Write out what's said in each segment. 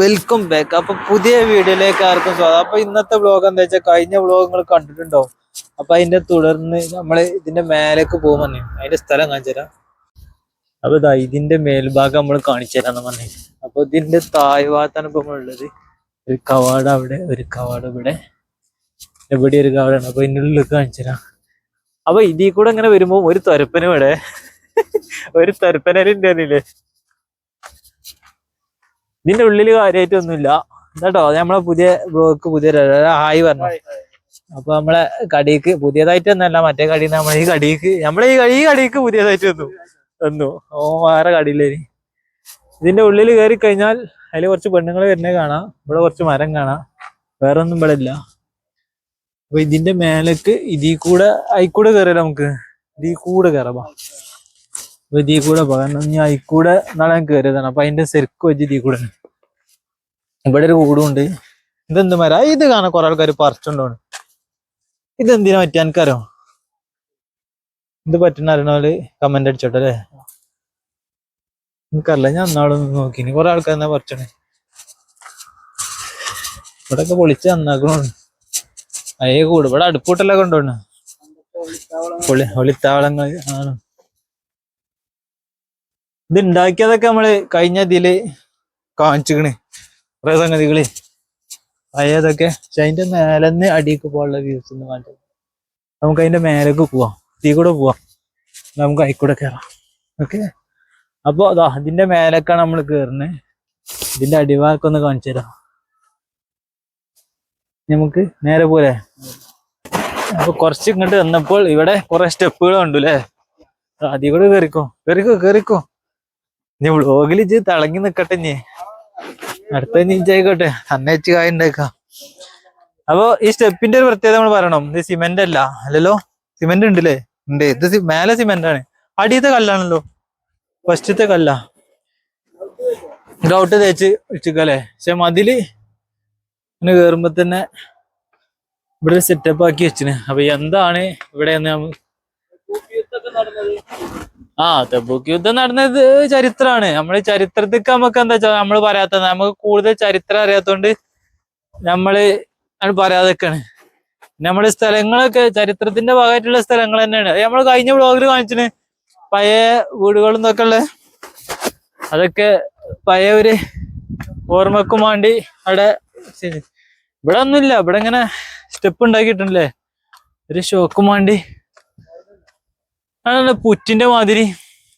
Welcome back അപ്പൊ പുതിയ വീഡിയോയിലേക്ക് ആർക്കും സ്വാഗതം. അപ്പൊ ഇന്നത്തെ വ്ലോഗ് എന്താ വെച്ചാൽ കഴിഞ്ഞ വ്ലോഗ് നിങ്ങൾ കണ്ടിട്ടുണ്ടോ? അപ്പൊ അതിന്റെ തുടർന്ന് നമ്മൾ ഇതിന്റെ മേലേക്ക് പോകുമെന്ന് അതിന്റെ സ്ഥലം കാണിച്ചു തരാം. അപ്പൊ ഇതാ ഇതിന്റെ മേൽഭാഗം നമ്മൾ കാണിച്ചു തരാന്ന് പറഞ്ഞു. അപ്പൊ ഇതിന്റെ തായ് ഭാഗത്താണ് ഇപ്പൊ നമ്മളുള്ളത്. ഒരു കവാട അവിടെ ഒരു കവാട ഇവിടെ. ഇവിടെ ഒരു കവാടാണ് അപ്പൊ ഇതിന്റെ ഉള്ളിൽ കാണിച്ചു തരാം. അപ്പൊ ഇതിൽ കൂടെ ഇങ്ങനെ വരുമ്പോ ഒരു തുരപ്പനും ഇവിടെ. ഒരു തുരപ്പനല്ലേ ഇതിന്റെ ഉള്ളിൽ കാര്യമായിട്ടൊന്നുമില്ല കേട്ടോ നമ്മളെ പുതിയ ബ്ലോക്ക് പുതിയ ഹായ് പറഞ്ഞു. അപ്പൊ നമ്മളെ കടിക്ക് പുതിയതായിട്ട് ഒന്നല്ല മറ്റേ കടിയിൽ നമ്മളെ ഈ കടിക്ക് നമ്മളെ ഈ ഈ കടിക്ക് പുതിയതായിട്ട് വന്നു. വന്നു. ഓ വേറെ കടിയില്ലേനി ഇതിന്റെ ഉള്ളിൽ കയറി കഴിഞ്ഞാൽ അതിൽ കുറച്ച് പെണ്ണുങ്ങൾ വരുന്നത് കാണാം. ഇവിടെ കുറച്ച് മരം കാണാം. വേറെ ഒന്നും ഇവിടെ ഇല്ല. അപ്പൊ ഇതിന്റെ മേലേക്ക് ഇതിൽ കൂടെ അയിക്കൂടെ കയറില്ല നമുക്ക്. ഇതിൽ കൂടെ കയറാം അപ്പൊ ഇതിൽ കൂടെ പോകാം. ഇനി അയിക്കൂടെ നാളെ കയറിയതാണ് അപ്പൊ അതിന്റെ സെർക്ക് വെച്ച് ഇതിൽ കൂടെ ഇവിടെ ഒരു കൂടുണ്ട് ഇതെന്ത് മര? ഇത് കാണാൻ കുറെ ആൾക്കാർ പറിച്ചുകൊണ്ടാണ് ഇതെന്തിനാ പറ്റിയ എനിക്കറിയോ? ഇത് പറ്റുന്ന അറിയണോൽ കമന്റ് അടിച്ചോട്ടെ അല്ലേ? എനിക്കറിയില്ല ഞാൻ അന്നാളൊന്ന് നോക്കിനി കുറെ ആൾക്കാർ എന്നാ പറിച്ചണേ ഇവിടെ ഒക്കെ പൊളിച്ച് നന്നാക്കണു അയ്യേ കൂട്. ഇവിടെ അടുപ്പൂട്ടല്ലൊക്കെ കൊണ്ടുപോണ്? പൊളി ഒളിത്താവളങ്ങൾ ആണ് ഇത് ഉണ്ടാക്കിയതൊക്കെ നമ്മൾ കഴിഞ്ഞ ഇതിൽ കാണിച്ചിക്കണ്. കുറെ സംഗതികൾ. പഴയതൊക്കെ പക്ഷെ അതിന്റെ മേലെന്ന് അടിക്ക് പോകാനുള്ള വ്യൂസ് ഒന്നും വേണ്ട നമുക്ക് അതിന്റെ മേലേക്ക് പോവാം. തീ കൂടെ പോവാം. നമുക്ക് അതിക്കൂടെ കയറാം ഓക്കെ അപ്പൊ അതാ ഇതിന്റെ മേലേക്കാണ് നമ്മൾ കയറുന്നത് ഇതിന്റെ അടിവാക്കൊന്ന് കാണിച്ചു തരാം. നമുക്ക് നേരെ പോലെ അപ്പൊ കുറച്ച് ഇങ്ങോട്ട് വന്നപ്പോൾ ഇവിടെ കുറെ സ്റ്റെപ്പുകൾ കണ്ടു അല്ലേ അതിൽ കൂടെ കയറിക്കോ കയറിക്കോ കയറിക്കോ നീ വ്ളോഗിൽ ഇജ്ജ് തിളങ്ങി നിക്കട്ടെ ഇനി. അടുത്ത നീച്ചായിക്കോട്ടെ അന്നേച്ച് കായ ഉണ്ടാക്കാം അപ്പൊ ഈ സ്റ്റെപ്പിന്റെ ഒരു പ്രത്യേകത നമ്മൾ പറയണം. ഇത് സിമെന്റ് അല്ല. അല്ലല്ലോ? സിമെന്റ് ഉണ്ടല്ലേ? ഉണ്ട്. ഇത് മേലെ സിമെന്റ് ആണ്. അടിയത്തെ കല്ലാണല്ലോ. ഫസ്റ്റത്തെ കല്ലാ. ഗ്രൗട്ട് തേച്ച് വെച്ചിക്കല്ലേ പക്ഷെ മതിൽ ഇങ്ങനെ കേറുമ്പോ തന്നെ ഇവിടെ സെറ്റപ്പ് ആക്കി വെച്ചിന്. അപ്പൊ എന്താണ് ഇവിടെ എന്ന് ആ തബൂക്ക് യുദ്ധം നടന്നത് ചരിത്രമാണ് നമ്മൾ ചരിത്രത്തിക്ക് നമുക്ക് എന്താ വെച്ചാൽ നമ്മൾ പറയാത്ത നമുക്ക് കൂടുതൽ ചരിത്രം അറിയാത്തോണ്ട് നമ്മൾ പറയാതെ പറയാതൊക്കെയാണ് നമ്മൾ സ്ഥലങ്ങളൊക്കെ ചരിത്രത്തിന്റെ ഭാഗമായിട്ടുള്ള സ്ഥലങ്ങൾ തന്നെയാണ്. നമ്മൾ കഴിഞ്ഞ ബ്ലോഗിൽ കാണിച്ചിന്. പഴയ വീടുകളും ഇതൊക്കെ ഉള്ള അതൊക്കെ പഴയ ഒരു ഓർമ്മക്കും വേണ്ടി അവിടെ. ഇവിടെ ഒന്നുമില്ല ഇവിടെ ഇങ്ങനെ സ്റ്റെപ്പ് ഉണ്ടാക്കിയിട്ടുണ്ടല്ലേ ഒരു ഷോക്കും വേണ്ടി. അതാണ് പുറ്റിന്റെ മാതിരി.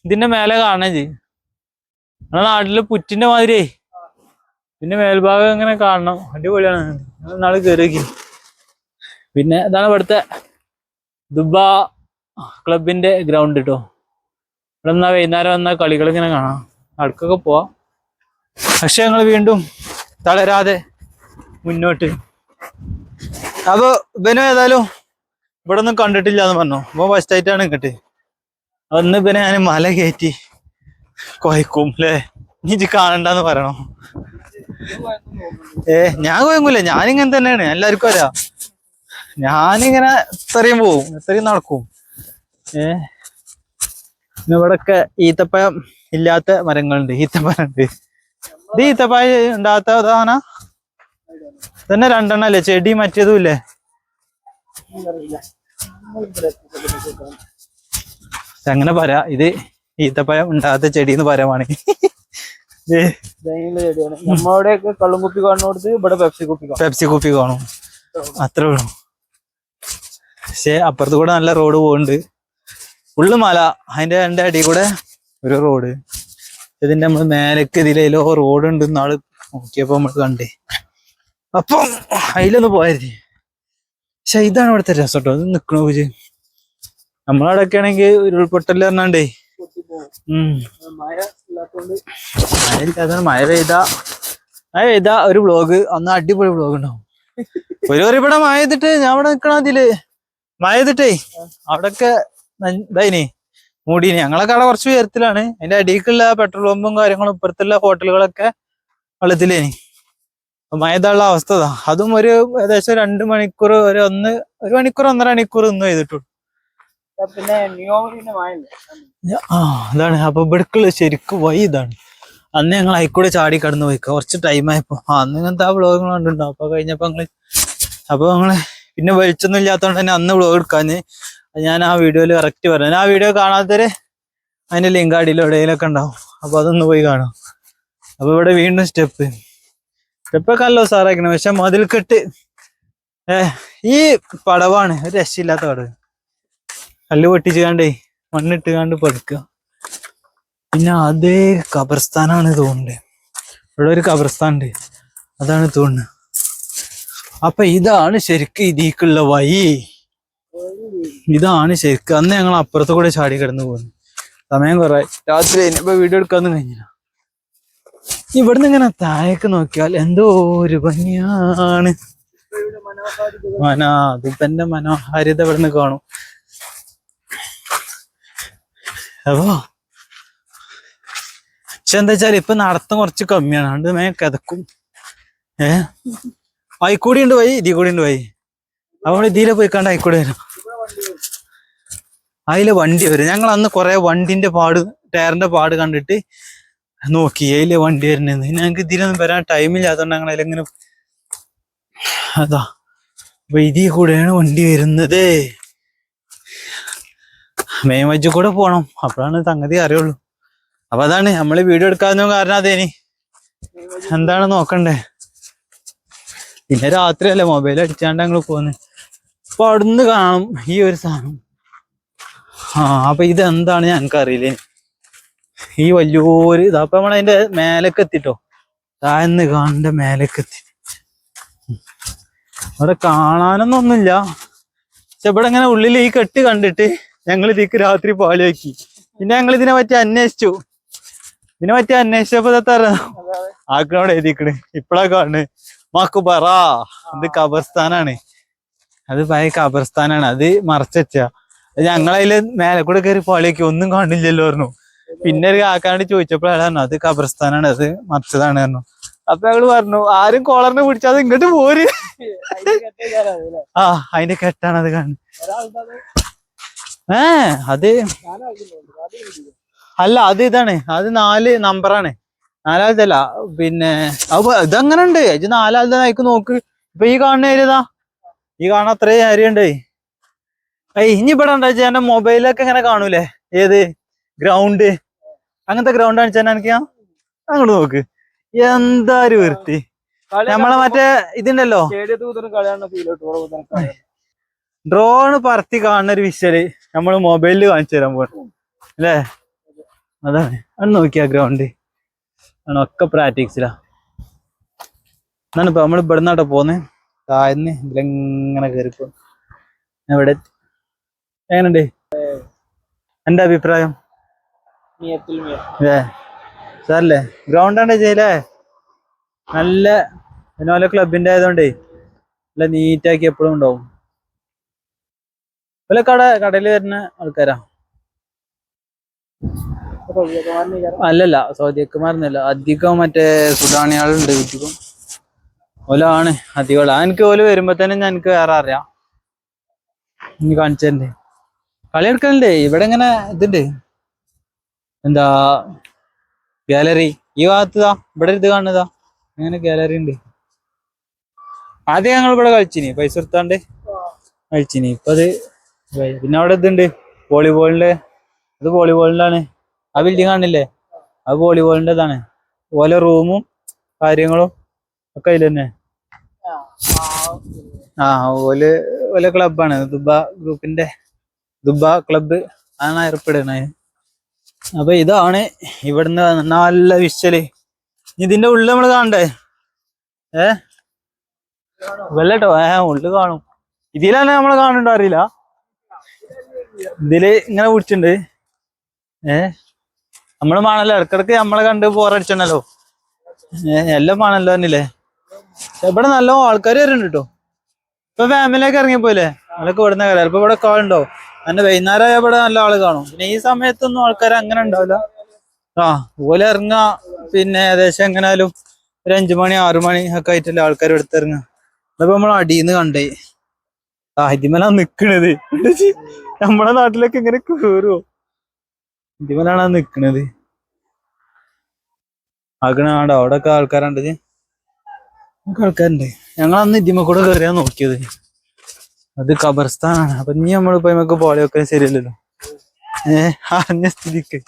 ഇതിന്റെ മേലെ കാണാൻ ചെയ്യും നമ്മുടെ നാട്ടിൽ പുറ്റിന്റെ മാതിരി പിന്നെ മേൽഭാഗം ഇങ്ങനെ കാണണം. അടിപൊളിയാണ്. നാളെ കയറി പിന്നെ ഇതാണ് ഇവിടുത്തെ ദുബ ക്ലബിന്റെ ഗ്രൗണ്ട് കേട്ടോ ഇവിടെ നിന്നാ വൈകുന്നേരം വന്ന കളികൾ ഇങ്ങനെ കാണാം. അടുക്കൊക്കെ പോവാം. പക്ഷെ ഞങ്ങൾ വീണ്ടും തളരാതെ മുന്നോട്ട്. അപ്പൊ ഇവനും ഏതായാലും ഇവിടെ ഒന്നും കണ്ടിട്ടില്ല എന്ന് പറഞ്ഞു. അപ്പൊ ഫസ്റ്റ് ആയിട്ടാണ് ഇങ്ങോട്ട്. അന്ന് പിന്നെ ഞാൻ മല കയറ്റി കൊയക്കും അല്ലേ നീ ഇത് കാണണ്ടെന്ന് പറയണോ? ഏ ഞാൻ കൊയങ്ങൂല. ഞാനിങ്ങനെ തന്നെയാണ്. എല്ലാവർക്കും അറിയാം. ഞാനിങ്ങനെ ഇത്രയും പോവും. ഇത്രയും നടക്കും. ഏ. ഇവിടൊക്കെ ഈത്തപ്പഴം ഇല്ലാത്ത മരങ്ങളുണ്ട്. ഈത്തപ്പഴം ഉണ്ട് ഇത് ഈത്തപ്പഴം ഉണ്ടാകാത്തതാണ് തന്നെ രണ്ടെണ്ണം അല്ലേ? ചെടി മറ്റേതും ഇല്ലേ? അങ്ങനെ പറയാ ഇത് ഈത്തപ്പഴം ഉണ്ടാകാത്ത ചെടി എന്ന് നമ്മളുടെയൊക്കെ കള്ളും കുപ്പി കാണുന്നിടത്ത് ഇവിടെ പെപ്സി കുപ്പി കാണും. പെപ്സി കുപ്പി കാണും. അത്രേ ഉള്ളൂ. പക്ഷെ അപ്പുറത്ത് കൂടെ നല്ല റോഡ് പോകുന്നുണ്ട് ഉള്ളു മല. അതിന്റെ രണ്ട് അടി കൂടെ ഒരു റോഡ്. ഇതിന്റെ നമ്മൾ മേലേക്ക് ഇതിലോ റോഡ് ഉണ്ട് നാൾ നോക്കിയപ്പോ നമ്മൾ കണ്ടേ. അപ്പം അതിലൊന്ന് പോയായിരുന്നു പക്ഷെ ഇതാണ് ഇവിടുത്തെ രസം കേട്ടോ. അത് നിക്കണോ നമ്മളവിടെയൊക്കെ ആണെങ്കിൽ ഉരുൾപൊട്ടൽ പറഞ്ഞാണ്ടേ മഴ പെയ്താ. മഴ പെയ്താ ഒരു വ്ളോഗ് അന്ന് അടിപൊളി വ്ളോഗ് ഉണ്ടാവും. ഒരു ഒരുപാട് മഴ ചെയ്തിട്ട് ഞാൻ ഇവിടെ നിക്കണ അതിൽ മഴ ചെയ്തിട്ടേ അവിടൊക്കെ ഇതായിനി മൂടീനി. ഞങ്ങളൊക്കെ അവിടെ കുറച്ച് ഉയരത്തിലാണ്. അതിന്റെ അടിയിലുള്ള പെട്രോൾ പമ്പും കാര്യങ്ങളും ഇപ്പുറത്തുള്ള ഹോട്ടലുകളൊക്കെ വെള്ളത്തിലേനി. അപ്പൊ മഴ അവസ്ഥ അതും ഒരു ഏകദേശം രണ്ട് മണിക്കൂർ ഒരു ഒന്ന് ഒരു മണിക്കൂർ ഒന്നര മണിക്കൂർ ഇന്ന് ചെയ്തിട്ടുള്ളൂ പിന്നെ നിയോമിന്റെ മഴ ഇല്ല ആ അതാണ്. അപ്പൊ ഇവിടക്കുള്ള ശരിക്കും വൈ ഇതാണ്. അന്ന് ഞങ്ങൾ ആയിക്കൂടെ ചാടി കടന്നു പോയി. കുറച്ച് ടൈം ആയപ്പോ അന്ന് ഇങ്ങനത്തെ ആ വ്ളോഗ് കണ്ടിട്ടുണ്ടോ? അപ്പൊ കഴിഞ്ഞപ്പോ ഞങ്ങൾ അപ്പൊ ഞങ്ങൾ പിന്നെ വെളിച്ചൊന്നും ഇല്ലാത്തതുകൊണ്ട് തന്നെ അന്ന് വ്ളോഗ് എടുക്കാന് ഞാൻ ആ വീഡിയോയിൽ കറക്റ്റ് പറഞ്ഞു. ആ വീഡിയോ കാണാത്തവര് അതിന്റെ ലിങ്ക് അടിയിലോ എവിടെയെങ്കിലൊക്കെ ഉണ്ടാവും. അപ്പൊ അതൊന്ന് പോയി കാണാം. അപ്പൊ ഇവിടെ വീണ്ടും സ്റ്റെപ്പ് സ്റ്റെപ്പൊക്കെ അല്ലോ സാറാക്കണം പക്ഷെ മതിൽ കെട്ട് ഏ ഈ പടവാണ്. ഒരു രക്ഷയില്ലാത്ത പടവ് കല്ല് പൊട്ടിച്ച് കണ്ടേ മണ്ണിട്ട് കണ്ട് പടുക്കുക പിന്നെ അതേ കബർസ്ഥാനാണ് തോന്നുന്നത് ഇവിടെ ഒരു ഖബർസ്ഥാൻ ഉണ്ട് അതാണ് തോന്നുന്നത്. അപ്പൊ ഇതാണ് ശരിക്കും ഇതിക്കുള്ള വഴി. ഇതാണ് ശരിക്കും. അന്ന് ഞങ്ങൾ അപ്പുറത്ത് കൂടെ ചാടി കിടന്നു പോകുന്നു സമയം കുറെ. രാത്രി ഇനിയിപ്പോ വീഡിയോ എടുക്കാന്ന് കഴിഞ്ഞില്ല. ഇവിടുന്ന് ഇങ്ങനെ താഴേക്ക് നോക്കിയാൽ എന്തോ ഒരു ഭംഗിയാണ്. മന മനോഹാരിത ഇവിടുന്ന് കാണും. അപ്പോ പക്ഷെ എന്താ വെച്ചാൽ ഇപ്പൊ നടത്തം കുറച്ച് കമ്മിയാണ്. അതുകൊണ്ട് മേ കിതക്കും. ഏ? ആയിക്കൂടി ഉണ്ട് വൈ ഇതി കൂടി ഉണ്ട് പോയി അവിടെ ഇതിലെ പോയി കണ്ട വരും. അതിലെ വണ്ടി വരും. ഞങ്ങൾ അന്ന് കുറെ വണ്ടിന്റെ പാട് ടയറിന്റെ പാട് കണ്ടിട്ട് നോക്കി. അതിലെ വണ്ടി വരുന്നത് ഞങ്ങൾക്ക് ഇതിലൊന്നും വരാൻ ടൈമില്ലാത്തതുകൊണ്ട് ഞങ്ങൾ അതിലെങ്ങനെ അതാ. ഇതി കൂടെയാണ് വണ്ടി വരുന്നത്. മെയിൻ വജ്ജി കൂടെ പോണം. അപ്പോഴാണ് സംഗതി അറിയുള്ളൂ. അപ്പൊ അതാണ് നമ്മൾ വീഡിയോ എടുക്കാതെ കാരണം അതേനി. എന്താണ് നോക്കണ്ടേ? പിന്നെ രാത്രിയല്ലേ മൊബൈൽ അടിച്ചാണ്ട് ഞങ്ങൾ പോന്ന്. അപ്പൊ അവിടുന്ന് കാണും ഈ ഒരു സാധനം. ആ അപ്പൊ ഇതെന്താണ് ഞങ്ങൾക്ക് അറിയില്ല? ഈ വലിയൊരു ഇതാ. അപ്പൊ നമ്മളതിന്റെ മേലേക്ക് എത്തിട്ടോ? താഴ്ന്ന് കാണണ്ട മേലേക്ക് എത്തി. അവിടെ കാണാനൊന്നും ഒന്നുമില്ല. പക്ഷെ ഇവിടെ ഇങ്ങനെ ഉള്ളിൽ ഈ കെട്ട് കണ്ടിട്ട് ഞങ്ങൾ ഇതിക്ക് രാത്രി പാലാക്കി പിന്നെ ഞങ്ങൾ ഇതിനെ പറ്റി അന്വേഷിച്ചു. ഇതിനെ പറ്റി അന്വേഷിച്ചപ്പോ തറ ആക്കണോടെ എഴുതിക്കണ് ഇപ്പഴാ കാണുന്നത്. മക്കുബറ അത് ഖബർസ്ഥാനാണ്. അത് പഴയ ഖബർസ്ഥാനാണ്. അത് മറച്ചച്ച ഞങ്ങളതിൽ മേലെ കൂടെ കയറി പാളിയൊക്കെ. ഒന്നും കാണില്ലല്ലോ പറഞ്ഞു. പിന്നെ ഒരു കാക്കാണ്ട് ചോദിച്ചപ്പോഴാണ് അത് ഖബർസ്ഥാനാണ്. അത് മറച്ചതാണ് പറഞ്ഞു. അപ്പൊ ഞങ്ങൾ പറഞ്ഞു ആരും കോളറിനെ പിടിച്ചാൽ ഇങ്ങോട്ട് പോര്. ആ അതിന്റെ കെട്ടാണ് അത് കാണുന്നത്. ഏ അത് അല്ല അത് ഇതാണ്. അത് നാല് നമ്പറാണ് നാലാമതല്ല പിന്നെ ഇതങ്ങനെ ഉണ്ട് ഇത് നാലാമത്തെ നയിക്ക് നോക്ക്. ഇപ്പൊ ഈ കാണുന്ന ഏരിയതാ ഈ കാണാൻ അത്രയും ഏരിയ ഉണ്ട്. ഏയ് ഇനി ഇവിടെ ഉണ്ടാ എന്റെ മൊബൈലൊക്കെ ഇങ്ങനെ കാണൂലേ? ഏത്? ഗ്രൗണ്ട് അങ്ങനത്തെ ഗ്രൗണ്ട് കാണിച്ചാൽ എനിക്ക് അങ്ങോട്ട് നോക്ക്. എന്താ ഒരു വൃത്തി. നമ്മളെ മറ്റേ ഇതുണ്ടല്ലോ. ഡ്രോണ് പറത്തി കാണുന്ന ഒരു വിഷ്വൽ നമ്മൾ മൊബൈലിൽ കാണിച്ചു തരാൻ പോകണം അല്ലേ? അതാണ് അത് നോക്കിയാ ഗ്രൗണ്ട് ആണ് ഒക്കെ പ്രാക്ടീസിലാ എന്നാണ് ഇപ്പൊ നമ്മൾ ഇവിടെ നിന്നാട്ടോ പോന്നെ? താഴ്ന്ന് ഇതിലെങ്ങനെ കയറിപ്പോ എവിടെ? എങ്ങനുണ്ട് എന്റെ അഭിപ്രായം? ഏ സാറല്ലേ? ഗ്രൗണ്ടാണ് ചെയ്യലേ? നല്ല പിന്നെ ക്ലബിന്റെ ആയതുകൊണ്ടേ നല്ല നീറ്റാക്കി എപ്പോഴും ഉണ്ടാവും. ഇവലെ കട കടയിൽ വരുന്ന ആൾക്കാരാ? അല്ലല്ല സൗദിയക്കുമാരൊന്നുമല്ല. അധികം മറ്റേ സുഡാണികളുണ്ട് വീട്ടിലും ഓലാണ് അധികം എനിക്ക് ഓൽ വരുമ്പോ തന്നെ ഞാൻ എനിക്ക് വേറെ അറിയാം. ഇനി കാണിച്ചേ കളി എടുക്കലുണ്ട് ഇവിടെ ഇങ്ങനെ ഇതുണ്ട്? എന്താ ഗാലറി. ഈ ഭാഗത്തുതാ ഇവിടെ ഇത് കാണുന്നതാ. അങ്ങനെ ഗാലറി ഉണ്ട്. ആദ്യം ഞങ്ങൾ ഇവിടെ കളിച്ചിനി പൈസ എടുത്താണ്ട് കളിച്ചിനി. ഇപ്പൊ അത് ഇതായി. പിന്നെ അവിടെ ഇതുണ്ട് വോളിബോളിന്റെ അത് വോളിബോളിന്റാണ് ആ ബിൽഡിംഗ് കാണില്ലേ? അത് വോളിബോളിന്റെ ഇതാണ്. ഓലെ റൂമും കാര്യങ്ങളും ഒക്കെ അതിൽ തന്നെ. ആ ഓൽ ഓലെ ക്ലബാണ് ദുബ ഗ്രൂപ്പിന്റെ ദുബ ക്ലബ് ആണ് ഏർപ്പെടുന്നത്. അപ്പൊ ഇതാണ് ഇവിടുന്ന് നല്ല വിശ്വൽ ഇതിന്റെ ഉള്ളിൽ നമ്മൾ കാണണ്ടേ? ഏ? വെള്ളട്ടോ ഏ ഉള്ളു കാണും. ഇതിലാണ് നമ്മൾ കാണണ്ടോ അറിയില്ല. ഇതിൽ ഇങ്ങനെ പിടിച്ചിട്ടുണ്ട്. ഏ? നമ്മൾ മാണല്ലോ ഇടക്കിടക്ക് നമ്മളെ കണ്ട് പോരടിച്ചണല്ലോ എല്ലാം മാണല്ലോ തന്നെയല്ലേ? ഇവിടെ നല്ല ആൾക്കാർ വരുന്നുണ്ട് കേട്ടോ ഇപ്പൊ ഫാമിലിയൊക്കെ ഇറങ്ങിപ്പോയില്ലേ? നമ്മളൊക്കെ ഇവിടുന്ന് കാര്യം ഇപ്പൊ ഇവിടെ കാളുണ്ടോ അങ്ങനെ വൈകുന്നേരം ആയാൽ ഇവിടെ നല്ല ആൾ കാണും. പിന്നെ ഈ സമയത്തൊന്നും ആൾക്കാർ അങ്ങനെ ഉണ്ടാവില്ല. ആ ഓല ഇറങ്ങ. പിന്നെ ഏകദേശം എങ്ങനായാലും ഒരു അഞ്ചു മണി ആറു മണി ഒക്കെ ആയിട്ടല്ലേ ആൾക്കാർ എടുത്തിറങ്ങുക അതിപ്പോ നമ്മൾ അടിയിന്ന് കണ്ടേ. ആ ഇതിമല നിക്കണത്. നമ്മളെ നാട്ടിലൊക്കെ ഇങ്ങനെ കേറുവോ? ഇതിമലാണ് നിക്കണത്. ആക്കണ ആണ്ടോ അവിടെ ഒക്കെ ആൾക്കാരുണ്ട്. ആൾക്കാരുണ്ട് ഞങ്ങൾ അന്ന് ഇതിമ കൂടെ കയറിയാ നോക്കിയത്. അത് ഖബർസ്ഥാനാണ്. അപ്പൊ ഇനി നമ്മളിപ്പോ നമുക്ക് പോലെയൊക്കെ ശരിയല്ലല്ലോ. ഏ അറിഞ്ഞ സ്ഥിതിക്ക്.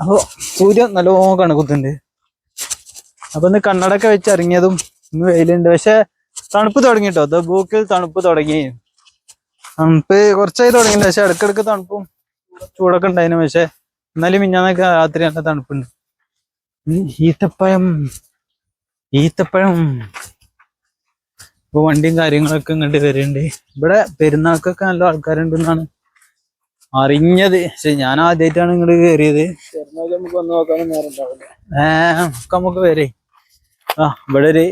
അപ്പൊ സൂര്യൻ നല്ലോണം കണക്കുത്തുണ്ട് അപ്പൊ ഇന്ന് കണ്ണടൊക്കെ വെച്ച് ഇറങ്ങിയതും ഇന്ന് വെയിലുണ്ട്. പക്ഷെ തണുപ്പ് തുടങ്ങിട്ടോ ബൂക്കിൽ തണുപ്പ് തുടങ്ങി. തണുപ്പ് കുറച്ചായി തുടങ്ങി പക്ഷെ ഇടക്കിടക്ക് തണുപ്പും ചൂടൊക്കെ ഉണ്ടായിരുന്നു. പക്ഷെ എന്നാലും മിഞ്ഞാന്നൊക്കെ രാത്രി നല്ല തണുപ്പുണ്ട്. ഈത്തപ്പഴം ഈത്തപ്പഴം. ഇപ്പൊ വണ്ടിയും കാര്യങ്ങളൊക്കെ ഇങ്ങോട്ട് വരുന്നുണ്ട് ഇവിടെ പെരുന്നാൾക്കൊക്കെ നല്ല ആൾക്കാരുണ്ടെന്നാണ് അറിഞ്ഞത്. പക്ഷെ ഞാൻ ആദ്യമായിട്ടാണ് ഇങ്ങോട്ട് കയറിയത്. നമുക്ക് വന്ന് നോക്കാനും നേരം ഉണ്ടാവില്ല. ഏ ഒക്കെ നമുക്ക് വരേ. ആ ഇവിടെ ഒരു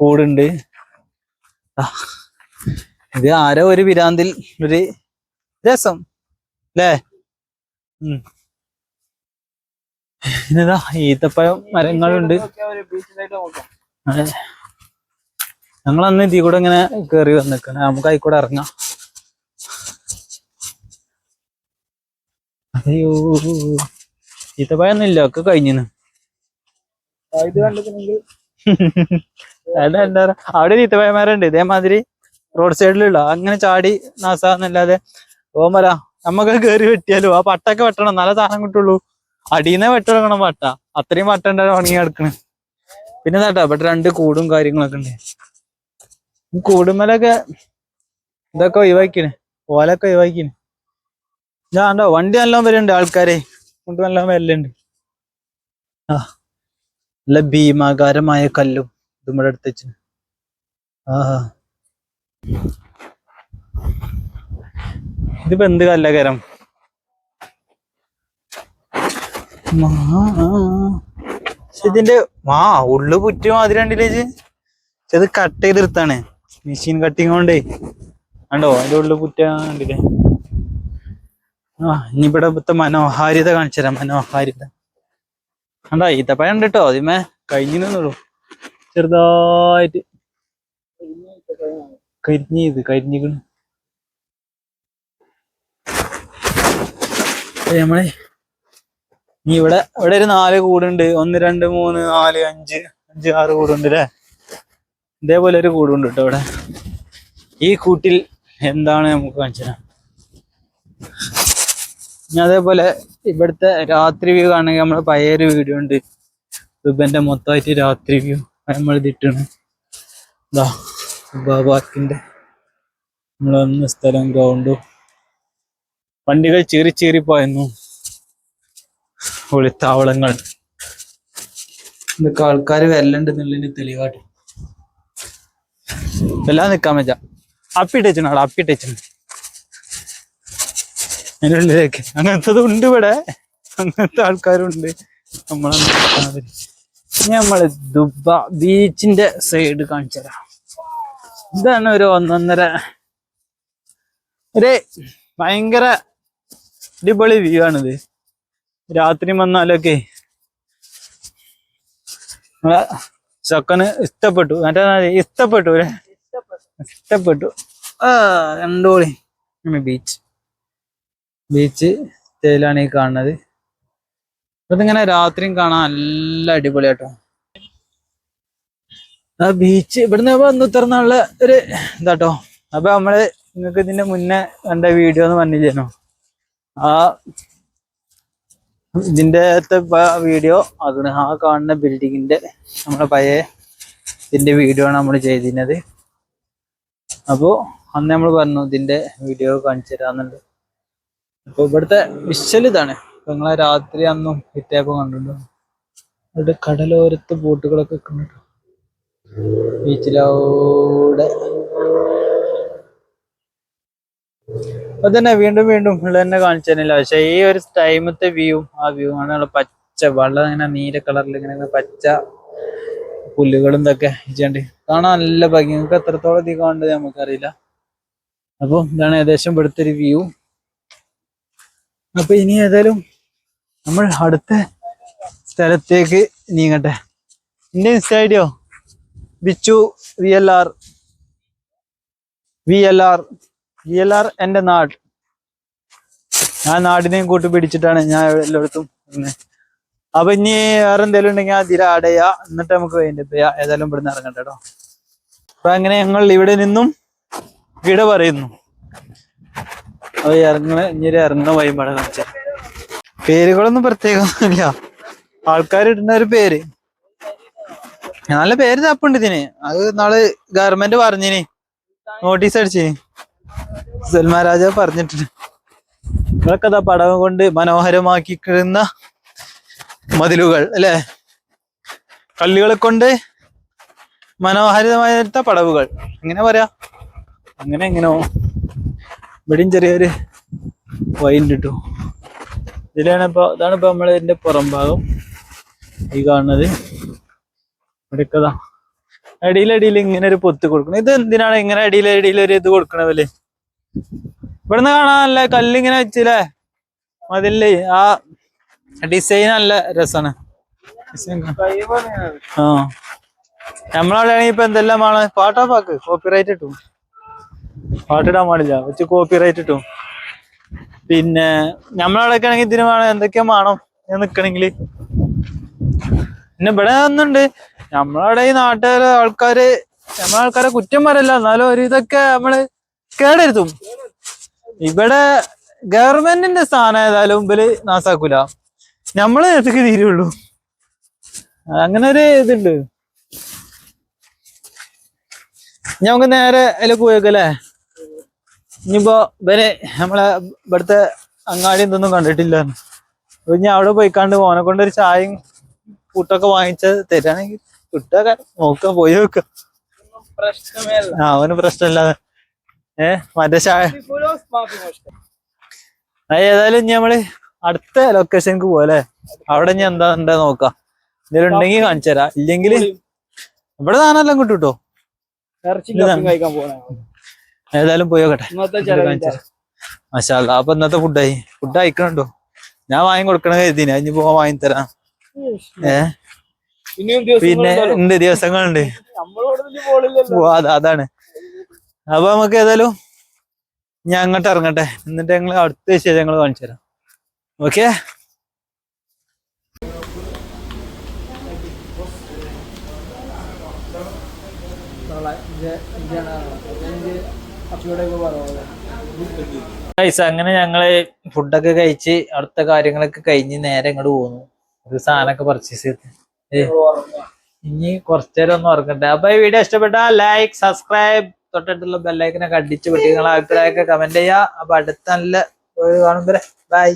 കൂടുണ്ട്. ആ, ഇത് ആരോ ഒരു വിരാന്തിൽ ഒരു രസം അല്ലേ ഇതാ ഈത്തപ്പഴം മരങ്ങളുണ്ട്. ഞങ്ങൾ അന്ന് ഇതിൽ കൂടെ ഇങ്ങനെ കേറി വന്നിക്കണ. നമുക്ക് ആയിക്കൂടെ ഇറങ്ങാം. അയ്യോ. ഈത്തപ്പഴൊന്നും ഇല്ല ഒക്കെ കഴിഞ്ഞു അവിടെ ഒരു ഈത്തപ്പഴന്മാരുണ്ട് ഇതേമാതിരി റോഡ് സൈഡിലുള്ള അങ്ങനെ ചാടി നാസാന്നല്ലാതെ ഓമര നമ്മക്ക് കേറി വെട്ടിയാലോ? ആ പട്ടൊക്കെ വെട്ടണം. നല്ല സാധനം കിട്ടുള്ളൂ. അടിയിന്നെ വെട്ടിടക്കണം പട്ട. അത്രയും പട്ട ഉണ്ടാവും ഉണങ്ങി കിടക്കണേ. പിന്നെ കേട്ടോ? ഇവിടെ രണ്ട് കൂടും കാര്യങ്ങളൊക്കെ ഉണ്ട്. കൂടുമ്പലൊക്കെ ഇതൊക്കെ ഒഴിവാക്കിന് ഓലൊക്കെ ഒഴിവാക്കിന് ഉണ്ടോ വണ്ടി നല്ലോണം വരുന്നുണ്ട് ആൾക്കാരെ. കൊണ്ട് നല്ലോണം വരലുണ്ട്. ആ നല്ല ഭീമാകാരമായ കല്ലും ഇതും ആഹാ. ഇതിപ്പോ എന്ത് കല്ലകരം? ഇതിന്റെ ആ ഉള്ളു പുറ്റി മാതിരി കണ്ടില്ലേ ഇത്? കട്ട് ചെയ്തെടുത്താണ്. മെഷീൻ കട്ടിങ് കൊണ്ടേ. കണ്ടോ? അതിന്റെ ഉള്ളു പുറ്റ ആ ഇനി ഇവിടെ മനോഹാരിത കാണിച്ചു തരാം മനോഹാരിത. കണ്ടോ? ഈത്തപ്പഴം ഉണ്ട് കേട്ടോ അതിമേ കഴിഞ്ഞു ചെറുതായിട്ട്. കരിഞ്ഞ് ഇത് കരിഞ്ഞിക്കണ് നമ്മളെ നീ ഇവിടെ ഇവിടെ ഒരു നാല് കൂടുണ്ട്. ഒന്ന് രണ്ട് മൂന്ന് നാല് അഞ്ച് അഞ്ച് ആറ് കൂടുണ്ട് അല്ലേ ഇതേപോലെ ഒരു കൂടുണ്ട് കേട്ടോ ഇവിടെ. ഈ കൂട്ടിൽ എന്താണ് നമുക്ക് കാണിച്ചത് ഞാൻ അതേപോലെ ഇവിടുത്തെ രാത്രി വ്യൂ കാണണമെങ്കിൽ നമ്മളെ പഴയൊരു വീഡിയോ ഉണ്ട്. സുബന്റെ മൊത്തമായിട്ട് രാത്രി വ്യൂ. നമ്മൾ ഇതിട്ടാണ് ഇതാ ബാബാക്കിന്റെ നമ്മൾ വന്ന സ്ഥലം ഗ്രൗണ്ടും വണ്ടികൾ ചീറി ചീറി പോയെന്നു. ഒളിത്താവളങ്ങൾ ഇതൊക്കെ ആൾക്കാർ വരലുണ്ട് എന്നുള്ളതിന് തെളിവാട്ട് എല്ലാം നിക്കാൻ പറ്റാ. അപ്പിട്ടേച്ചാണ് അവിടെ അപ്പിട്ടേച്ചാണ് അതിന്റെ ഉള്ളിലേക്ക്. അങ്ങനത്തത് ഉണ്ട് ഇവിടെ. അങ്ങനത്തെ ആൾക്കാരുണ്ട്. നമ്മളെ നമ്മൾ ദുബ ബീച്ചിന്റെ സൈഡ് കാണിച്ചുതരാം. ഇതാണ് ഒരു ഒന്നൊന്നര. ഒരു ഭയങ്കര അടിപൊളി വ്യൂ ആണിത്. രാത്രി വന്നാലൊക്കെ നമ്മളെ ചക്കന് ഇഷ്ടപ്പെട്ടു. മറ്റേ ഇഷ്ടപ്പെട്ടു അല്ലേ? ഇഷ്ടപ്പെട്ടു. ആ കണ്ടോളി. ബീച്ച് ബീച്ച് തേയിലാണ് ഈ കാണുന്നത്. ഇതിങ്ങനെ രാത്രിയും കാണാൻ നല്ല അടിപൊളിയാട്ടോ. ആ ബീച്ച് ഇവിടുന്ന് വന്ന് ഉത്തർന്നുള്ള ഒരു ഇതാട്ടോ. അപ്പൊ നമ്മൾ നിങ്ങക്ക് ഇതിന്റെ മുന്നേ കണ്ട വീഡിയോ എന്ന് പറഞ്ഞില്ലേനോ? ആ ഇതിന്റെ വീഡിയോ ആകണ് ആ കാണുന്ന ബിൽഡിങ്ങിന്റെ നമ്മളെ പഴയ ഇതിന്റെ വീഡിയോ ആണ് നമ്മൾ ചെയ്തിരുന്നത്. അപ്പോ അന്ന് നമ്മൾ പറഞ്ഞു ഇതിന്റെ വീഡിയോ കാണിച്ചു തരാന്നുണ്ട് അപ്പൊ ഇവിടുത്തെ വിശ്വൽ ഇതാണ്. നിങ്ങളെ രാത്രി അന്നും ഇറ്റയപ്പം കണ്ടിട്ടുണ്ടോ? അവിടെ കടലോരത്ത് ബോട്ടുകളൊക്കെ കണ്ടിട്ടോ ബീച്ചിലൂടെ അപ്പൊ തന്നെ വീണ്ടും വീണ്ടും ഉള്ള തന്നെ കാണിച്ചു തന്നില്ല. പക്ഷെ ഈ ഒരു ടൈമത്തെ വ്യൂ ആ വ്യൂ ആണ് പച്ച വെള്ളം ഇങ്ങനെ നീല കളറിൽ ഇങ്ങനെ പച്ച പുല്ലുകളും ഇതൊക്കെ ഇച്ചുണ്ട് കാണാൻ നല്ല ഭംഗി. നിങ്ങൾക്ക് എത്രത്തോളം ഇത് കാണുന്നത് നമുക്കറിയില്ല. അപ്പൊ ഇതാണ് ഏകദേശം ഇവിടുത്തെ ഒരു വ്യൂ അപ്പൊ ഇനി ഏതായാലും നമ്മൾ അടുത്ത സ്ഥലത്തേക്ക് നീങ്ങട്ടെ. എന്റെ insta Bichu V L R V L R V L R എന്റെ നാട്. ഞാൻ നാടിനെയും കൂട്ടി പിടിച്ചിട്ടാണ് ഞാൻ എല്ലായിടത്തും അപ്പൊ ഇനി വേറെ എന്തെങ്കിലും ഉണ്ടെങ്കിൽ അതിൽ ആഡ് ചെയ്യാ. എന്നിട്ട് നമുക്ക് വേണ്ടി ചെയ്യാം ഏതായാലും ഇവിടുന്ന് ഇറങ്ങട്ടെ കേട്ടോ. അപ്പൊ അങ്ങനെ ഞങ്ങൾ ഇവിടെ നിന്നും വിട പറയുന്നു. അപ്പൊ ഇറങ്ങണ ഇനി ഇറങ്ങണ വൈമ്പാടെ കാണിച്ച. പേരുകളൊന്നും പ്രത്യേകമൊന്നുമില്ല. ആൾക്കാർ ഇടുന്ന ഒരു പേര്. നല്ല പേര് തപ്പുണ്ട് ഇതിന്. അത് നാൾ ഗവൺമെന്റ് പറഞ്ഞിന്. നോട്ടീസ് അടിച്ചിന്. സൽമാൻ രാജ പറഞ്ഞിട്ടുണ്ട്. നിങ്ങളൊക്കെ ദാ പടം കൊണ്ട് മനോഹരമാക്കിക്കുന്ന മതിലുകൾ അല്ലെ? കല്ലുകളെ കൊണ്ട് മനോഹരമായ പടവുകൾ. എങ്ങനെ പറയാ? അങ്ങനെ എങ്ങനെയോ. ഇവിടെയും ചെറിയൊരു വൈൻഡ് കിട്ടും ഇതിലാണ് ഇപ്പൊ ഇതാണ് ഇപ്പൊ നമ്മൾ ഇതിന്റെ പുറംഭാഗം ഈ കാണുന്നത്. ദാ അടിയിലടിയിൽ ഇങ്ങനെ ഒരു പൊത്ത് കൊടുക്കണം. ഇത് എന്തിനാണ് ഇങ്ങനെ അടിയിൽ ഒരു ഇത് കൊടുക്കണതല്ലേ ഇവിടുന്ന് കാണാനല്ലേ കല്ലിങ്ങനെ വെച്ചില്ലേ? മതില്ലേ. ആ ഡിസൈൻ നല്ല രസാണ്. ആ. നമ്മളവിടെ ആണെങ്കിൽ ഇപ്പൊ എന്തെല്ലാമാണ് പാട്ടാ പാക്ക്. കോപ്പിറൈറ്റ് ഇട്ടു. പാട്ടിടാൻ പാടില്ല. വെച്ച് കോപ്പിറൈറ്റ് ഇട്ടു. പിന്നെ നമ്മളവിടെയൊക്കെ ആണെങ്കിൽ ഇതിന് വേണം എന്തൊക്കെയാ വേണം? ഞാൻ നിക്കണെങ്കിൽ. പിന്നെ ഇവിടെ ഒന്നുണ്ട് നമ്മളവിടെ ഈ നാട്ടുകാരെ ആൾക്കാര് നമ്മളെ ആൾക്കാരെ കുറ്റം പറയല്ല. എന്നാലും ഒരു ഇതൊക്കെ നമ്മൾ കേടരുത്തും. ഇവിടെ ഗവൺമെന്റിന്റെ സ്ഥാനം ഏതായാലും ഇവർ നാസാക്കൂല. നമ്മൾ ഇതൊക്കെ തീരുള്ളൂ. അങ്ങനെ ഒരു ഇതുണ്ട്. ഞമ്മക്ക് നേരെ അതിൽ പോയേക്കല്ലേ ഇനിയിപ്പോ ഇവർ നമ്മളെ ഇവിടുത്തെ അങ്ങാടി എന്തൊന്നും കണ്ടിട്ടില്ല ഇനി അവിടെ പോയിക്കാണ്ട് മോനെ കൊണ്ടൊരു ചായയും കൂട്ടൊക്കെ വാങ്ങിച്ച് തരാണെങ്കിൽ കിട്ടുക. നോക്കാം പോയി നോക്ക. ആ അവന് പ്രശ്നമില്ലാതെ. ഏ മറ്റേ ചായ ഏതായാലും ഇനി നമ്മൾ അടുത്ത ലൊക്കേഷനിക്ക് പോലെ അവിടെ ഇനി എന്താ എന്താ നോക്കാം. എന്തെങ്കിലും ഉണ്ടെങ്കിൽ കാണിച്ചു തരാം. ഇല്ലെങ്കിൽ ഇവിടെ സാധനം കിട്ടും കേട്ടോ ഇറച്ചി കഴിക്കാൻ പോണേ ഏതായാലും പോയോക്കട്ടെ മഷാല്ല അപ്പൊ ഇന്നത്തെ ഫുഡായി ഫുഡ് അയക്കണുണ്ടോ? ഞാൻ വാങ്ങി കൊടുക്കണ കരുതി ഇനി പോവാൻ വാങ്ങി തരാം. ഏ? പിന്നെ ഉണ്ട് ദിവസങ്ങളുണ്ട്. അതാണ്. അപ്പൊ നമുക്ക് ഏതായാലും ഞാൻ അങ്ങോട്ട് ഇറങ്ങട്ടെ. എന്നിട്ട് ഞങ്ങൾ അടുത്ത വിശേഷങ്ങൾ കാണിച്ചു തരാം. ഓക്കെ? അങ്ങനെ ഞങ്ങൾ ഫുഡൊക്കെ കഴിച്ച് അടുത്ത കാര്യങ്ങളൊക്കെ കഴിഞ്ഞ് നേരെ ഇങ്ങോട്ട് പോന്നു. ഒരു സാധനമൊക്കെ പർച്ചേസ് ചെയ്ത്. ഇനി കുറച്ചേരം ഒന്നും ഉറങ്ങട്ടെ. അപ്പൊ ഈ വീഡിയോ ഇഷ്ടപ്പെട്ടാൽ ലൈക്ക് സബ്സ്ക്രൈബ് തൊട്ടടുത്തുള്ള ബെല്ലൈക്കനൊക്കെ അടിച്ചു പൊട്ടി നിങ്ങളെ അഭിപ്രായമൊക്കെ കമന്റ് ചെയ്യാ. അപ്പൊ അടുത്ത നല്ല കാണുമ്പോ ബൈ